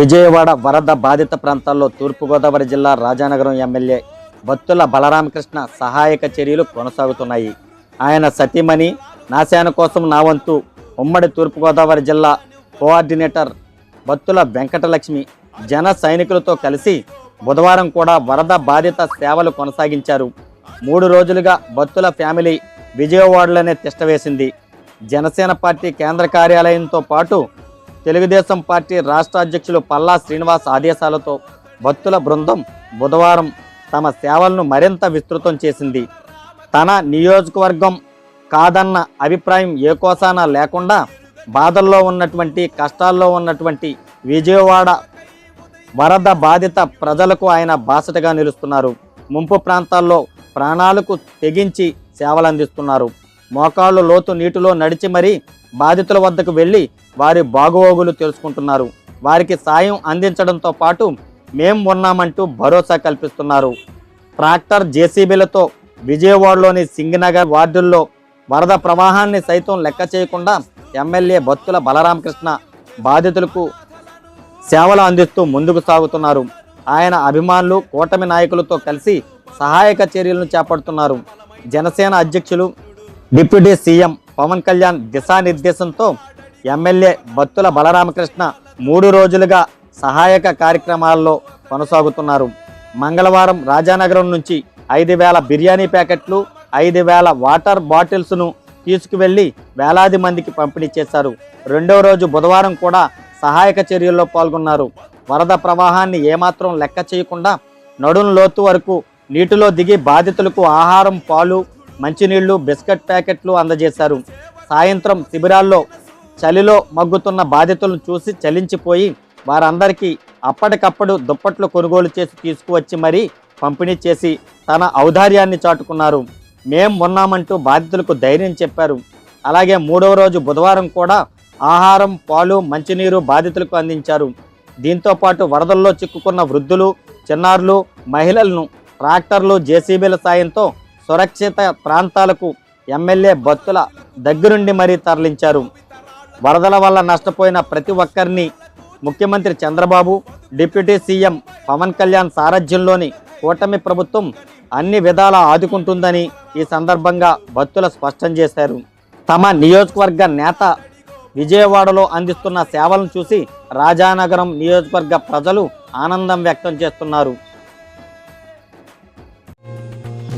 విజయవాడ వరద బాధిత ప్రాంతాల్లో తూర్పుగోదావరి జిల్లా రాజానగరం ఎమ్మెల్యే బత్తుల బలరామకృష్ణ సహాయక చర్యలు కొనసాగుతున్నాయి. ఆయన సతీమణి నాశాన కోసం నా వంతు ఉమ్మడి తూర్పుగోదావరి జిల్లా కోఆర్డినేటర్ బత్తుల వెంకటలక్ష్మి జన సైనికులతో కలిసి బుధవారం కూడా వరద బాధిత సేవలు కొనసాగించారు. మూడు రోజులుగా బత్తుల ఫ్యామిలీ విజయవాడలోనే తిష్టవేసింది జనసేన పార్టీ కేంద్ర కార్యాలయంతో పాటు తెలుగుదేశం పార్టీ రాష్ట్ర అధ్యక్షులు పల్లా శ్రీనివాస్ ఆదేశాలతో భక్తుల బృందం బుధవారం తమ సేవలను మరింత విస్తృతం చేసింది. తన నియోజకవర్గం కాదన్న అభిప్రాయం ఏ కోసానా లేకుండా బాధల్లో ఉన్నటువంటి కష్టాల్లో ఉన్నటువంటి విజయవాడ వరద బాధిత ప్రజలకు ఆయన బాసటగా నిలుస్తున్నారు. ముంపు ప్రాంతాల్లో ప్రాణాలకు తెగించి సేవలు అందిస్తున్నారు మోకాళ్ళు లోతు నీటిలో నడిచి మరీ బాధితుల వద్దకు వెళ్ళి వారి బాగోగులు తెలుసుకుంటున్నారు. వారికి సాయం అందించడంతో పాటు మేం ఉన్నామంటూ భరోసా కల్పిస్తున్నారు. ట్రాక్టర్ జేసీబీలతో విజయవాడలోని సింగనగర్ వార్డుల్లో వరద ప్రవాహాన్ని సైతం లెక్క చేయకుండా ఎమ్మెల్యే బత్తుల బలరామకృష్ణ బాధితులకు సేవలు అందిస్తూ ముందుకు సాగుతున్నారు. ఆయన అభిమానులు కూటమి నాయకులతో కలిసి సహాయక చర్యలను చేపడుతున్నారు. జనసేన అధ్యక్షులు డిప్యూటీ సీఎం పవన్ కళ్యాణ్ దిశానిర్దేశంతో ఎమ్మెల్యే బత్తుల బలరామకృష్ణ మూడు రోజులుగా సహాయక కార్యక్రమాల్లో కొనసాగుతున్నారు. మంగళవారం రాజానగరం నుంచి ఐదు వేల బిర్యానీ ప్యాకెట్లు ఐదు వేల వాటర్ బాటిల్స్ను తీసుకువెళ్ళి వేలాది మందికి పంపిణీ చేశారు. రెండవ రోజు బుధవారం కూడా సహాయక చర్యల్లో పాల్గొన్నారు. వరద ప్రవాహాన్ని ఏమాత్రం లెక్క చేయకుండా నడుం లోతు వరకు నీటిలో దిగి బాధితులకు ఆహారం పాలు మంచినీళ్ళు బిస్కెట్ ప్యాకెట్లు అందజేశారు. సాయంత్రం శిబిరాల్లో చలిలో మగ్గుతున్న బాధితులను చూసి చలించిపోయి వారందరికీ అప్పటికప్పుడు దుప్పట్లు కొనుగోలు చేసి తీసుకువచ్చి మరీ పంపిణీ చేసి తన ఔదార్యాన్ని చాటుకున్నారు. మేం ఉన్నామంటూ బాధితులకు ధైర్యం చెప్పారు. అలాగే మూడవ రోజు బుధవారం కూడా ఆహారం పాలు మంచినీరు బాధితులకు అందించారు. దీంతో పాటు వరదల్లో చిక్కుకున్న వృద్ధులు చిన్నారులు మహిళలను ట్రాక్టర్లు జేసీబీల సాయంతో సురక్షిత ప్రాంతాలకు ఎమ్మెల్యే భక్తుల దగ్గరుండి మరీ తరలించారు. వరదల వల్ల నష్టపోయిన ప్రతి ఒక్కరిని ముఖ్యమంత్రి చంద్రబాబు డిప్యూటీ సీఎం పవన్ కళ్యాణ్ సారథ్యంలోని కూటమి ప్రభుత్వం అన్ని విధాలా ఆదుకుంటుందని ఈ సందర్భంగా భక్తులు స్పష్టం చేశారు. తమ నియోజకవర్గ నేత విజయవాడలో అందిస్తున్న సేవలను చూసి రాజానగరం నియోజకవర్గ ప్రజలు ఆనందం వ్యక్తం చేస్తున్నారు.